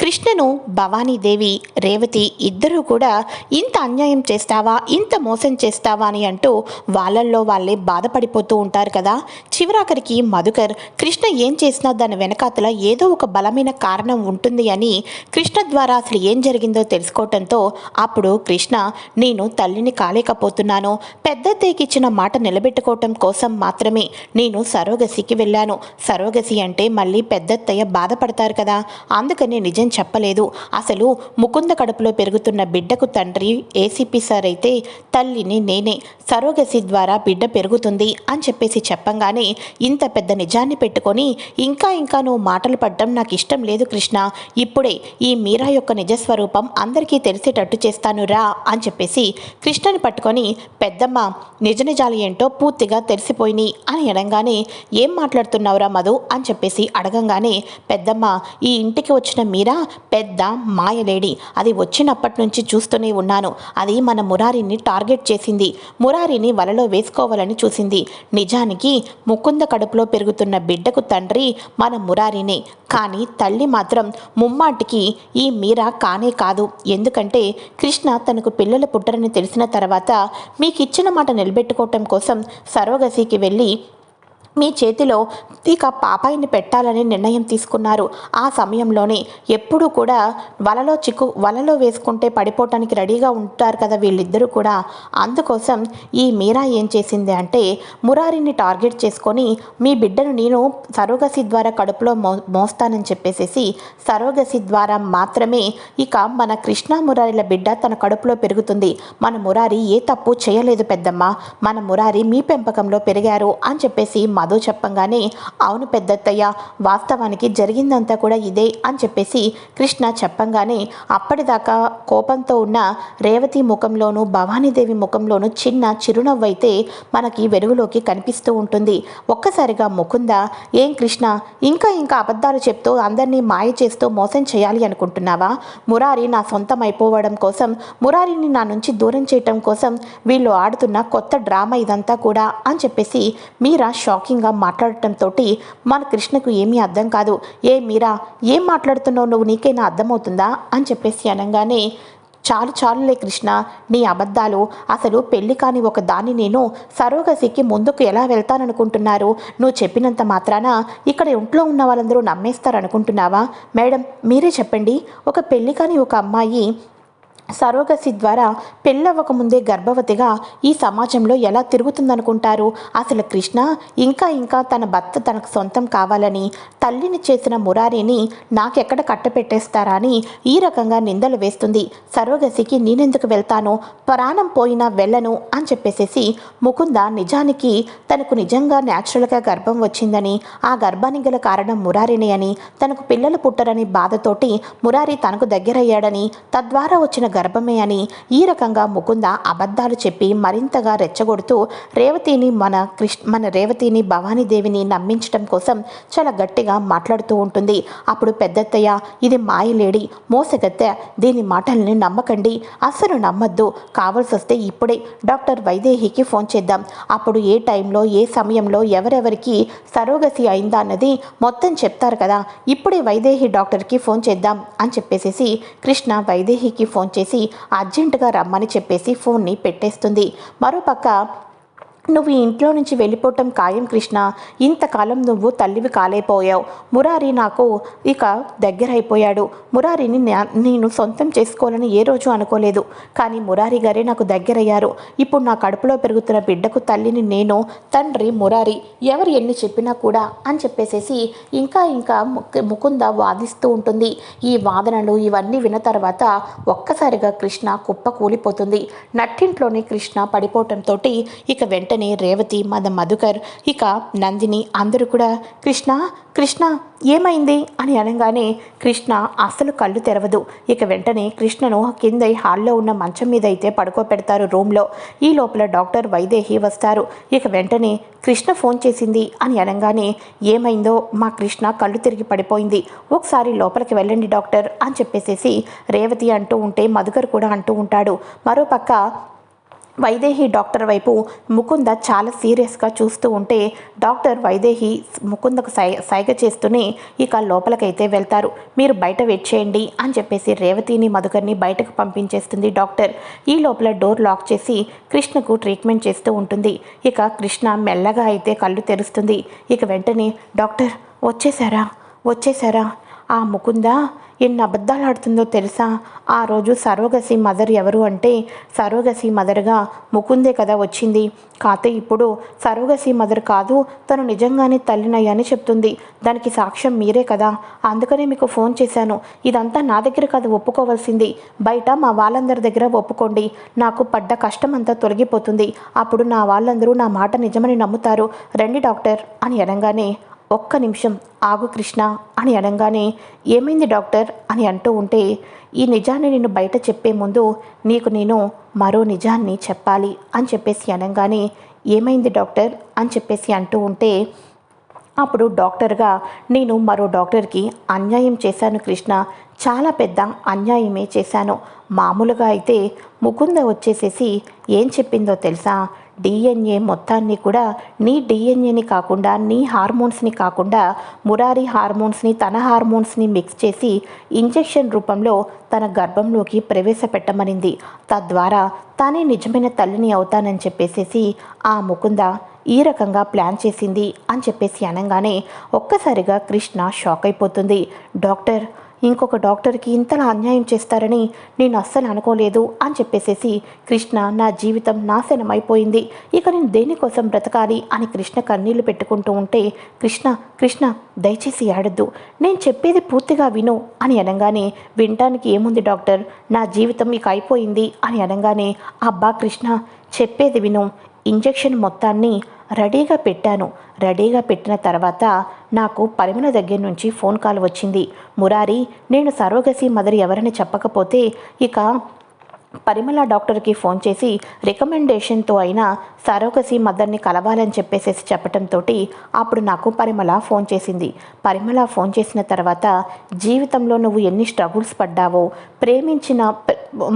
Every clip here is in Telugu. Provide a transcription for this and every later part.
కృష్ణను భవానీదేవి రేవతి ఇద్దరూ కూడా ఇంత అన్యాయం చేస్తావా ఇంత మోసం చేస్తావా అని అంటూ వాళ్ళల్లో వాళ్ళే బాధపడిపోతూ ఉంటారు కదా. చివరాఖరికి మధుకర్ కృష్ణ ఏం చేసినా దాని వెనకాతల ఏదో ఒక బలమైన కారణం ఉంటుంది అని కృష్ణ ద్వారా అసలు ఏం జరిగిందో తెలుసుకోవటంతో అప్పుడు కృష్ణ నేను తల్లిని కాలేకపోతున్నాను. పెద్దత్తయ్యకి ఇచ్చిన మాట నిలబెట్టుకోవటం కోసం మాత్రమే నేను సరోగసికి వెళ్ళాను. సరోగసి అంటే మళ్ళీ పెద్దత్తయ్య బాధపడతారు కదా. అందుకని నిజం చెప్పలేదు. అసలు ముకుంద కడుపులో పెరుగుతున్న బిడ్డకు తండ్రి ఏసీపీ సార్ అయితే తల్లిని నేనే సరోగసి ద్వారా బిడ్డ పెరుగుతుంది అని చెప్పేసి చెప్పంగానే ఇంత పెద్ద నిజాన్ని పెట్టుకొని ఇంకా ఇంకా నువ్వు మాటలు పడ్డం నాకు ఇష్టం లేదు కృష్ణ. ఇప్పుడే ఈ మీరా యొక్క నిజస్వరూపం అందరికీ తెలిసేటట్టు చేస్తాను రా అని చెప్పేసి కృష్ణని పట్టుకొని పెద్దమ్మ నిజ నిజాలు ఏంటో పూర్తిగా తెలిసిపోయినాయి అని అనగానే ఏం మాట్లాడుతున్నావురా మధు? అని చెప్పేసి అడగంగానే పెద్దమ్మ ఈ ఇంటికి వచ్చిన మీరా పెద్ద మాయలేడి. అది వచ్చినప్పటి నుంచి చూస్తూనే ఉన్నాను. అది మన మురారిని టార్గెట్ చేసింది. మురారిని వలలో వేసుకోవాలని చూసింది. నిజానికి ముకుంద కడుపులో పెరుగుతున్న బిడ్డకు తండ్రి మన మురారినే. కానీ తల్లి మాత్రం ముమ్మాటికి ఈ మీరా కానే కాదు. ఎందుకంటే కృష్ణ తనకు పిల్లలు పుట్టరని తెలిసిన తర్వాత మీకు ఇచ్చిన మాట నిలబెట్టుకోవటం కోసం సర్వగసికి వెళ్ళి మీ చేతిలో ఇక పాపాయిని పెట్టాలని నిర్ణయం తీసుకున్నారు. ఆ సమయంలోనే ఎప్పుడూ కూడా వలలో చిక్కు వలలో వేసుకుంటే పడిపోవటానికి రెడీగా ఉంటారు కదా వీళ్ళిద్దరూ కూడా. అందుకోసం ఈ మీరా ఏం చేసింది అంటే మురారిని టార్గెట్ చేసుకొని మీ బిడ్డను నేను సరోగసి ద్వారా కడుపులో మో మోస్తానని చెప్పేసేసి సరోగసి ద్వారా మాత్రమే ఇక మన కృష్ణ మురారిల బిడ్డ తన కడుపులో పెరుగుతుంది. మన మురారి ఏ తప్పు చేయలేదు పెద్దమ్మ. మన మురారి మీ పెంపకంలో పెరిగారు అని చెప్పేసి మధు చెప్పంగానే అవును పెద్దత్తయ్య వాస్తవానికి జరిగిందంతా కూడా ఇదే అని చెప్పేసి కృష్ణ చెప్పంగానే అప్పటిదాకా కోపంతో ఉన్న రేవతి ముఖంలోనూ భవానీదేవి ముఖంలోనూ చిన్న చిరునవ్వు అయితే మనకి వెలుగులోకి కనిపిస్తూ ఉంటుంది. ఒక్కసారిగా ముకుంద ఏం కృష్ణ ఇంకా ఇంకా అబద్ధాలు చెప్తూ అందరినీ మాయ చేస్తూ మోసం చేయాలి అనుకుంటున్నావా? మురారి నా సొంతం అయిపోవడం కోసం మురారిని నా నుంచి దూరం చేయటం కోసం వీళ్ళు ఆడుతున్న కొత్త డ్రామా ఇదంతా కూడా అని చెప్పేసి మీరా షాక్ షాకింగ్గా మాట్లాడటంతో మన కృష్ణకు ఏమీ అర్థం కాదు. ఏ మీరా ఏం మాట్లాడుతున్నావు? నువ్వు నీకైనా అర్థమవుతుందా? అని చెప్పేసి అనగానే చాలు చాలులే కృష్ణ నీ అబద్ధాలు అసలు పెళ్ళి కాని ఒక దాన్ని నేను సరోగసికి ముందుకు ఎలా వెళ్తాననుకుంటున్నారు? నువ్వు చెప్పినంత మాత్రాన ఇక్కడ ఇంట్లో ఉన్న వాళ్ళందరూ నమ్మేస్తారనుకుంటున్నావా? మేడం మీరే చెప్పండి. ఒక పెళ్ళి కాని ఒక అమ్మాయి సరోగసి ద్వారా పెళ్ళవ్వక ముందే గర్భవతిగా ఈ సమాజంలో ఎలా తిరుగుతుందనుకుంటారు? అసలు కృష్ణ ఇంకా ఇంకా తన భర్త తనకు సొంతం కావాలని తల్లిని చేసిన మురారిని నాకెక్కడ కట్టపెట్టేస్తారా అని ఈ రకంగా నిందలు వేస్తుంది. సరోగసికి నేనెందుకు వెళ్తాను? ప్రాణం పోయినా వెళ్ళను అని చెప్పేసేసి ముకుంద నిజానికి తనకు నిజంగా న్యాచురల్గా గర్భం వచ్చిందని ఆ గర్భానికి గల కారణం మురారినే అని తనకు పిల్లలు పుట్టరని బాధతోటి మురారి తనకు దగ్గరయ్యాడని తద్వారా వచ్చిన గర్భమే అని ఈ రకంగా ముకుంద అబద్ధాలు చెప్పి మరింతగా రెచ్చగొడుతూ రేవతిని మన కృష్ణ మన రేవతిని భవానీదేవిని నమ్మించడం కోసం చాలా గట్టిగా మాట్లాడుతూ ఉంటుంది. అప్పుడు పెద్దత్తయ్య ఇది మాయలేడి మోసగత్తె దీని మాటల్ని నమ్మకండి. అస్సలు నమ్మద్దు. కావాల్సి వస్తే ఇప్పుడే డాక్టర్ వైదేహికి ఫోన్ చేద్దాం. అప్పుడు ఏ టైంలో ఏ సమయంలో ఎవరెవరికి సరోగసి అయిందా అన్నది మొత్తం చెప్తారు కదా. ఇప్పుడే వైదేహి డాక్టర్కి ఫోన్ చేద్దాం అని చెప్పేసేసి కృష్ణ వైదేహికి ఫోన్ చేసి అర్జెంటుగా రమ్మని చెప్పేసి ఫోన్ని పెట్టేస్తుంది. మరోపక్క నువ్వు ఈ ఇంట్లో నుంచి వెళ్ళిపోవటం ఖాయం కృష్ణ. ఇంతకాలం నువ్వు తల్లివి కాలేపోయావు మురారి నాకు ఇక దగ్గరైపోయాడు. మురారిని నా- నేను సొంతం చేసుకోవాలని ఏ రోజు అనుకోలేదు. కానీ మురారి గారే నాకు దగ్గరయ్యారు. ఇప్పుడు నా కడుపులో పెరుగుతున్న బిడ్డకు తల్లిని నేను తండ్రి మురారి ఎవరు ఎన్ని చెప్పినా కూడా అని చెప్పేసేసి ఇంకా ఇంకా ముకుంద వాదిస్తూ ఉంటుంది. ఈ వాదనలు ఇవన్నీ విన్న తర్వాత ఒక్కసారిగా కృష్ణ కుప్ప కూలిపోతుంది. నట్టింట్లోనే కృష్ణ పడిపోవటంతో ఇక వెంటనే వెంటనే రేవతి మద మధుకర్ ఇక నందిని అందరూ కూడా కృష్ణ కృష్ణ ఏమైంది? అని అనగానే కృష్ణ అస్సలు కళ్ళు తెరవదు. ఇక వెంటనే కృష్ణను కింద హాల్లో ఉన్న మంచం మీద అయితే పడుకోబెడతారు రూమ్లో. ఈ లోపల డాక్టర్ వైదేహి వస్తారు. ఇక వెంటనే కృష్ణ ఫోన్ చేసింది అని అనగానే ఏమైందో? మా కృష్ణ కళ్ళు తిరిగి పడిపోయింది. ఒకసారి లోపలికి వెళ్ళండి డాక్టర్ అని చెప్పేసేసి రేవతి అంటూ ఉంటే మధుకర్ కూడా అంటూ ఉంటాడు. మరోపక్క వైదేహి డాక్టర్ వైపు ముకుంద చాలా సీరియస్గా చూస్తూ ఉంటే డాక్టర్ వైదేహి ముకుందకు సై సైగ చేస్తూనే ఇక లోపలికైతే వెళ్తారు. మీరు బయట వెయిట్ చేయండి అని చెప్పేసి రేవతిని మధుకర్ని బయటకు పంపించేస్తుంది డాక్టర్. ఈ లోపల డోర్ లాక్ చేసి కృష్ణకు ట్రీట్మెంట్ చేస్తూ ఉంటుంది. ఇక కృష్ణ మెల్లగా అయితే కళ్ళు తెరుస్తుంది. ఇక వెంటనే డాక్టర్ వచ్చేసారా వచ్చేసారా ఆ ముకుంద ఎన్ని అబద్ధాలు ఆడుతుందో తెలుసా? ఆ రోజు సర్వగసి మదర్ ఎవరు అంటే సర్వగసి మదర్గా ముకుందే కదా వచ్చింది. కాతే ఇప్పుడు సర్వగసి మదర్ కాదు తను నిజంగానే తల్లినయ్యని చెప్తుంది. దానికి సాక్ష్యం మీరే కదా. అందుకనే మీకు ఫోన్ చేశాను. ఇదంతా నా దగ్గర కాదు ఒప్పుకోవాల్సింది. బయట మా వాళ్ళందరి దగ్గర ఒప్పుకోండి. నాకు పడ్డ కష్టం అంతా తొలగిపోతుంది. అప్పుడు నా వాళ్ళందరూ నా మాట నిజమని నమ్ముతారు. రండి డాక్టర్ అని అనగానే ఒక్క నిమిషం ఆగు కృష్ణ అని అనగానే ఏమైంది డాక్టర్? అని అంటూ ఉంటే ఈ నిజాన్ని నేను బయట చెప్పే ముందు నీకు నేను మరో నిజాన్ని చెప్పాలి అని చెప్పేసి అనగానే ఏమైంది డాక్టర్? అని చెప్పేసి అంటూ ఉంటే అప్పుడు డాక్టర్గా నేను మరో డాక్టర్కి అన్యాయం చేశాను కృష్ణ. చాలా పెద్ద అన్యాయమే చేశాను. మామూలుగా అయితే ముకుంద వచ్చేసేసి ఏం చెప్పిందో తెలుసా? డిఎన్ఏ మొత్తాన్ని కూడా నీ డిఎన్ఏని కాకుండా నీ హార్మోన్స్ని కాకుండా మురారి హార్మోన్స్ని తన హార్మోన్స్ని మిక్స్ చేసి ఇంజెక్షన్ రూపంలో తన గర్భంలోకి ప్రవేశపెట్టమనింది. తద్వారా తానే నిజమైన తల్లిని అవుతానని చెప్పేసేసి ఆ ముకుంద ఈ రకంగా ప్లాన్ చేసింది అని చెప్పేసి అనగానే ఒక్కసారిగా కృష్ణ షాక్ అయిపోతుంది. డాక్టర్ ఇంకొక డాక్టర్కి ఇంతలా అన్యాయం చేస్తారని నేను అస్సలు అనుకోలేదు అని చెప్పేసేసి కృష్ణ నా జీవితం నాశనం అయిపోయింది ఇక నేను దేనికోసం బ్రతకాలి అని కృష్ణ కన్నీళ్ళు పెట్టుకుంటూ ఉంటే కృష్ణ కృష్ణ దయచేసి ఆడద్దు. నేను చెప్పేది పూర్తిగా విను అని అనగానే వినటానికి ఏముంది డాక్టర్? నా జీవితం ఇక అయిపోయింది అని అనగానే అబ్బా కృష్ణ చెప్పేది విను. ఇంజెక్షన్ మొత్తాన్ని రెడీగా పెట్టాను. రెడీగా పెట్టిన తర్వాత నాకు పరిమళ దగ్గర నుంచి ఫోన్ కాల్ వచ్చింది. మురారి నేను సరోగసి మదర్ ఎవరని చెప్పకపోతే ఇక పరిమళ డాక్టర్కి ఫోన్ చేసి రికమెండేషన్తో అయినా సరోగసి మదర్ని కలవాలని చెప్పేసేసి చెప్పడంతో అప్పుడు నాకు పరిమళ ఫోన్ చేసింది. పరిమళ ఫోన్ చేసిన తర్వాత జీవితంలో నువ్వు ఎన్ని స్ట్రగుల్స్ పడ్డావో ప్రేమించిన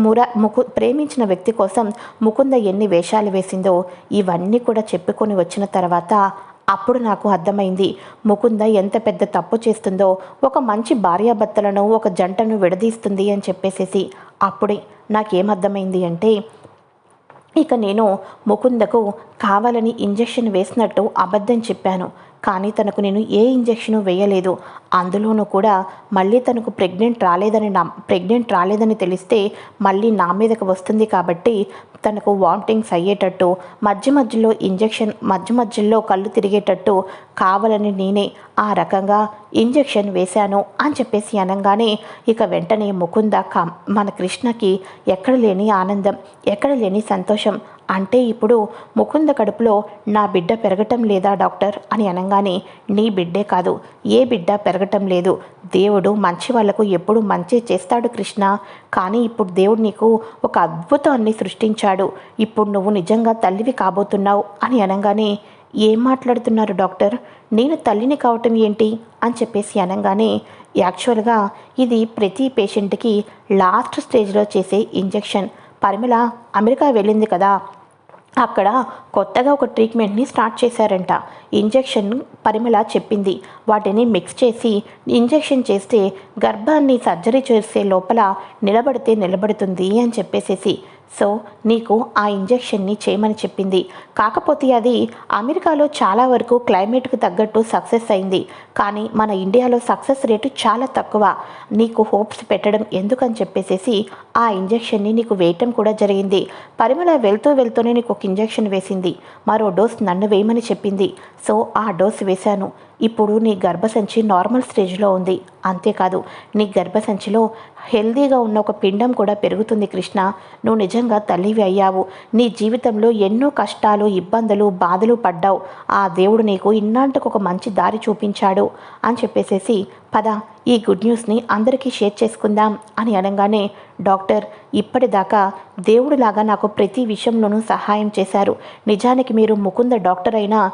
ముర ముకు ప్రేమించిన వ్యక్తి కోసం ముకుంద ఎన్ని వేషాలు వేసిందో ఇవన్నీ కూడా చెప్పుకొని వచ్చిన తర్వాత అప్పుడు నాకు అర్థమైంది ముకుంద ఎంత పెద్ద తప్పు చేస్తుందో ఒక మంచి భార్యాభర్తలను ఒక జంటను విడదీస్తుంది అని చెప్పేసేసి అప్పుడే నాకేమర్థమైంది అంటే ఇక నేను ముకుందకు కావాలని ఇంజెక్షన్ వేసినట్టు అబద్ధం చెప్పాను. కానీ తనకు నేను ఏ ఇంజెక్షను వేయలేదు. అందులోనూ కూడా మళ్ళీ తనకు ప్రెగ్నెంట్ రాలేదని నా ప్రెగ్నెంట్ రాలేదని తెలిస్తే మళ్ళీ నా మీదకు వస్తుంది కాబట్టి తనకు వామిటింగ్స్ అయ్యేటట్టు మధ్య మధ్యలో ఇంజెక్షన్ మధ్య మధ్యలో కళ్ళు తిరిగేటట్టు కావాలని నేనే ఆ రకంగా ఇంజెక్షన్ వేశాను అని చెప్పేసి అనగానే ఇక వెంటనే ముకుంద మన కృష్ణకి ఎక్కడ లేని ఆనందం ఎక్కడ లేని సంతోషం అంటే ఇప్పుడు ముకుంద కడుపులో నా బిడ్డ పెరగటం లేదా డాక్టర్? అని అనగానే నీ బిడ్డే కాదు. ఏ బిడ్డ పెరగటం లేదు. దేవుడు మంచి వాళ్ళకు ఎప్పుడు మంచి చేస్తాడు కృష్ణ. కానీ ఇప్పుడు దేవుడు నీకు ఒక అద్భుతాన్ని సృష్టించాడు. ఇప్పుడు నువ్వు నిజంగా తల్లివి కాబోతున్నావు అని అనగానే ఏం మాట్లాడుతున్నారు డాక్టర్? నేను తల్లిని కావటం ఏంటి? అని చెప్పేసి అనగానే యాక్చువల్గా ఇది ప్రతి పేషెంట్కి లాస్ట్ స్టేజ్లో చేసే ఇంజెక్షన్. పరిమళ అమెరికా వెళ్ళింది కదా. అక్కడ కొత్తగా ఒక ట్రీట్మెంట్ని స్టార్ట్ చేశారంట. ఇంజెక్షన్ పరిమళ చెప్పింది. వాటిని మిక్స్ చేసి ఇంజెక్షన్ చేస్తే గర్భాన్ని సర్జరీ చేసే లోపల నిలబడితే నిలబడుతుంది అని చెప్పేసేసి సో నీకు ఆ ఇంజెక్షన్ని చేయమని చెప్పింది. కాకపోతే అది అమెరికాలో చాలా వరకు క్లైమేట్కు తగ్గట్టు సక్సెస్ అయింది. కానీ మన ఇండియాలో సక్సెస్ రేటు చాలా తక్కువ. నీకు హోప్స్ పెట్టడం ఎందుకని చెప్పేసేసి ఆ ఇంజెక్షన్ని నీకు వేయటం కూడా జరిగింది. పరిమళ వెళ్తూ వెళ్తూనే నీకు ఒక ఇంజెక్షన్ వేసింది. మరో డోస్ నన్ను వేయమని చెప్పింది. సో ఆ డోస్ వేశాను. ఇప్పుడు నీ గర్భసంచి నార్మల్ స్టేజ్లో ఉంది. అంతేకాదు నీ గర్భసంచిలో హెల్దీగా ఉన్న ఒక పిండం కూడా పెరుగుతుంది కృష్ణ. నువ్వు నిజంగా తల్లివి అయ్యావు. నీ జీవితంలో ఎన్నో కష్టాలు ఇబ్బందులు బాధలు పడ్డావు. ఆ దేవుడు నీకు ఇన్నాంటికి ఒక మంచి దారి చూపించాడు అని చెప్పేసేసి పద ఈ గుడ్ న్యూస్ని అందరికీ షేర్ చేసుకుందాం అని అనగానే డాక్టర్ ఇప్పటిదాకా దేవుడిలాగా నాకు ప్రతి విషయంలోనూ సహాయం చేశారు. నిజానికి మీరు ముకుంద డాక్టర్ అయినా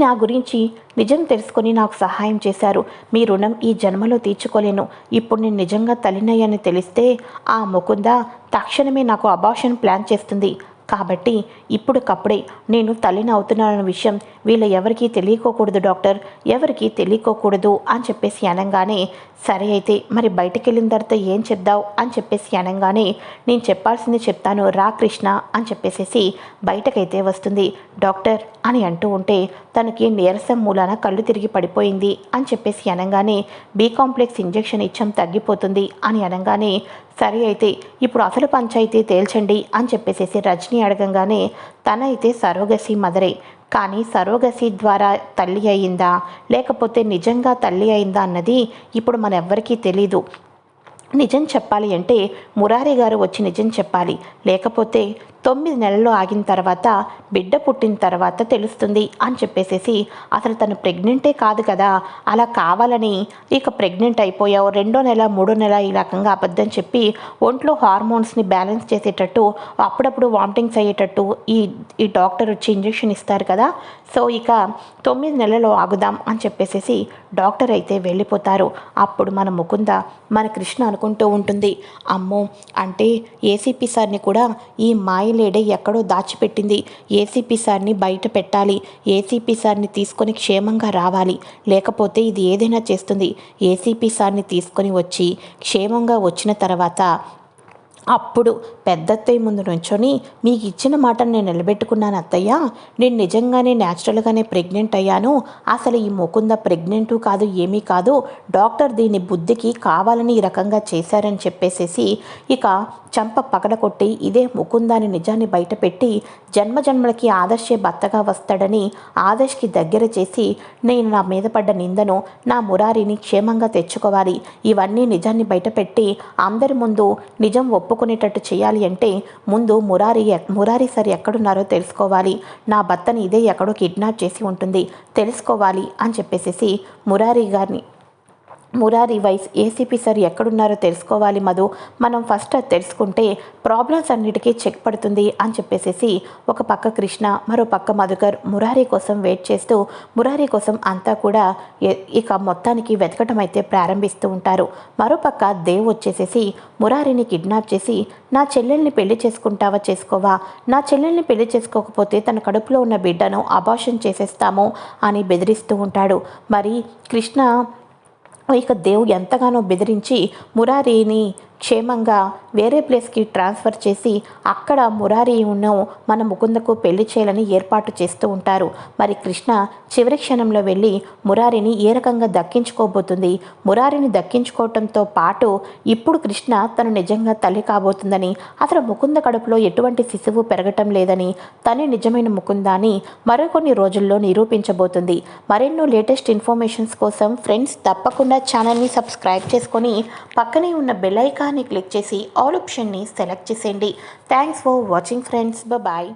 నా గురించి నిజం తెలుసుకొని నాకు సహాయం చేశారు. మీ రుణం ఈ జన్మలో తీర్చుకోలేను. ఇప్పుడు నేను నిజంగా తల్లినయ్యని తెలిస్తే ఆ ముకుంద తక్షణమే నాకు అబార్షన్ ప్లాన్ చేస్తుంది. కాబట్టి ఇప్పటికప్పుడే నేను తల్లిని అవుతున్నానన్న విషయం వీళ్ళ ఎవరికీ తెలియకోకూడదు డాక్టర్. ఎవరికీ తెలియకోకూడదు అని చెప్పేసి అనగానే సరే అయితే మరి బయటికి వెళ్ళిన తర్వాత ఏం చెప్దావు? అని చెప్పేసి అనగానే నేను చెప్పాల్సింది చెప్తాను రా కృష్ణ అని చెప్పేసేసి బయటకైతే వస్తుంది. డాక్టర్ అని అంటూ ఉంటే తనకి నీరసం మూలాన కళ్ళు తిరిగి పడిపోయింది అని చెప్పేసి అనగానే బీ కాంప్లెక్స్ ఇంజెక్షన్ ఇచ్చాం తగ్గిపోతుంది అని అనగానే సరే అయితే ఇప్పుడు అసలు పంచాయితీ తేల్చండి అని చెప్పేసేసి రజనీ అడగంగానే తన అయితే సరోగసి మదరే కానీ సరోగసి ద్వారా తల్లి అయిందా? లేకపోతే నిజంగా తల్లి అయిందా అన్నది ఇప్పుడు మన ఎవ్వరికీ తెలీదు. నిజం చెప్పాలి అంటే మురారి గారు వచ్చి నిజం చెప్పాలి. లేకపోతే తొమ్మిది నెలలు ఆగిన తర్వాత బిడ్డ పుట్టిన తర్వాత తెలుస్తుంది అని చెప్పేసేసి అసలు తను ప్రెగ్నెంటే కాదు కదా అలా కావాలని ఇక ప్రెగ్నెంట్ అయిపోయావు రెండో నెల మూడో నెల ఈ రకంగా అబద్ధం చెప్పి ఒంట్లో హార్మోన్స్ని బ్యాలెన్స్ చేసేటట్టు అప్పుడప్పుడు వామిటింగ్స్ అయ్యేటట్టు ఈ ఈ డాక్టర్ వచ్చి ఇంజెక్షన్ ఇస్తారు కదా సో ఇక తొమ్మిది నెలలో ఆగుదాం అని చెప్పేసేసి డాక్టర్ అయితే వెళ్ళిపోతారు. అప్పుడు మన ముకుంద మన కృష్ణ అనుకుంటూ ఉంటుంది అమ్మో అంటే ఏసీపీ సార్ని కూడా ఈ మాయ లేడే ఎక్కడో దాచిపెట్టింది. ఏసీపీ సార్ని బయట పెట్టాలి. ఏసీపీ సార్ని తీసుకొని క్షేమంగా రావాలి. లేకపోతే ఇది ఏదైనా చేస్తుంది. ఏసీపీ సార్ని తీసుకొని వచ్చి క్షేమంగా వచ్చిన తర్వాత అప్పుడు పెద్దత్తయ్య ముందు నుంచొని మీకు ఇచ్చిన మాటను నేను నిలబెట్టుకున్నాను అత్తయ్య. నేను నిజంగానే న్యాచురల్గానే ప్రెగ్నెంట్ అయ్యాను. అసలు ఈ ముకుంద ప్రెగ్నెంటు కాదు ఏమీ కాదు. డాక్టర్ దీని బుద్ధికి కావాలని ఈ రకంగా చేశారని చెప్పేసేసి ఇక చంప పగలకొట్టి ఇదే ముకుందాని నిజాన్ని బయటపెట్టి జన్మజన్మలకి ఆదర్శే భర్తగా వస్తాడని ఆదర్శ్కి దగ్గర చేసి నేను నా మీద పడ్డ నిందను నా మురారిని క్షేమంగా తెచ్చుకోవాలి. ఇవన్నీ నిజాన్ని బయటపెట్టి అందరి ముందు నిజం ఒప్పుకునేటట్టు చేయాలి అంటే ముందు మురారి మురారి సార్ ఎక్కడున్నారో తెలుసుకోవాలి. నా భర్తని ఇదే ఎక్కడో కిడ్నాప్ చేసి ఉంటుంది. తెలుసుకోవాలి అని చెప్పేసేసి మురారి గారిని మురారి వైస్ ఏసీపీ సార్ ఎక్కడున్నారో తెలుసుకోవాలి మధు. మనం ఫస్ట్ అది తెలుసుకుంటే ప్రాబ్లమ్స్ అన్నిటికీ చెక్ పడుతుంది అని చెప్పేసేసి ఒక పక్క కృష్ణ మరో పక్క మధుకర్ మురారి కోసం వెయిట్ చేస్తూ మురారి కోసం అంతా కూడా ఇక మొత్తానికి వెతకటం అయితే ప్రారంభిస్తూ ఉంటారు. మరోపక్క దేవ్ వచ్చేసేసి మురారిని కిడ్నాప్ చేసి నా చెల్లెల్ని పెళ్ళి చేసుకుంటావా చేసుకోవా? నా చెల్లెల్ని పెళ్ళి చేసుకోకపోతే తన కడుపులో ఉన్న బిడ్డను అబార్షన్ చేసేస్తాము అని బెదిరిస్తూ ఉంటాడు. మరి కృష్ణ ఇక దేవు ఎంతగానో బెదిరించి మురారిని క్షేమంగా వేరే ప్లేస్కి ట్రాన్స్ఫర్ చేసి అక్కడ మురారి ఉన్న మన ముకుందకు పెళ్ళి చేయాలని ఏర్పాటు చేస్తూ ఉంటారు. మరి కృష్ణ చివరి క్షణంలో వెళ్ళి మురారిని ఏ రకంగా దక్కించుకోబోతుంది? మురారిని దక్కించుకోవటంతో పాటు ఇప్పుడు కృష్ణ తను నిజంగా తల్లి కాబోతుందని అసలు ముకుంద కడుపులో ఎటువంటి శిశువు పెరగటం లేదని తనే నిజమైన ముకుందాని మరికొన్ని రోజుల్లో నిరూపించబోతుంది. మరెన్నో లేటెస్ట్ ఇన్ఫర్మేషన్స్ కోసం ఫ్రెండ్స్ తప్పకుండా ఛానల్ని సబ్స్క్రైబ్ చేసుకొని పక్కనే ఉన్న బెల్ ఐకాన్ ఐకాన్ని క్లిక్ చేసి ఆల్ ఆప్షన్ని సెలెక్ట్ చేసేయండి. Thanks for watching friends bye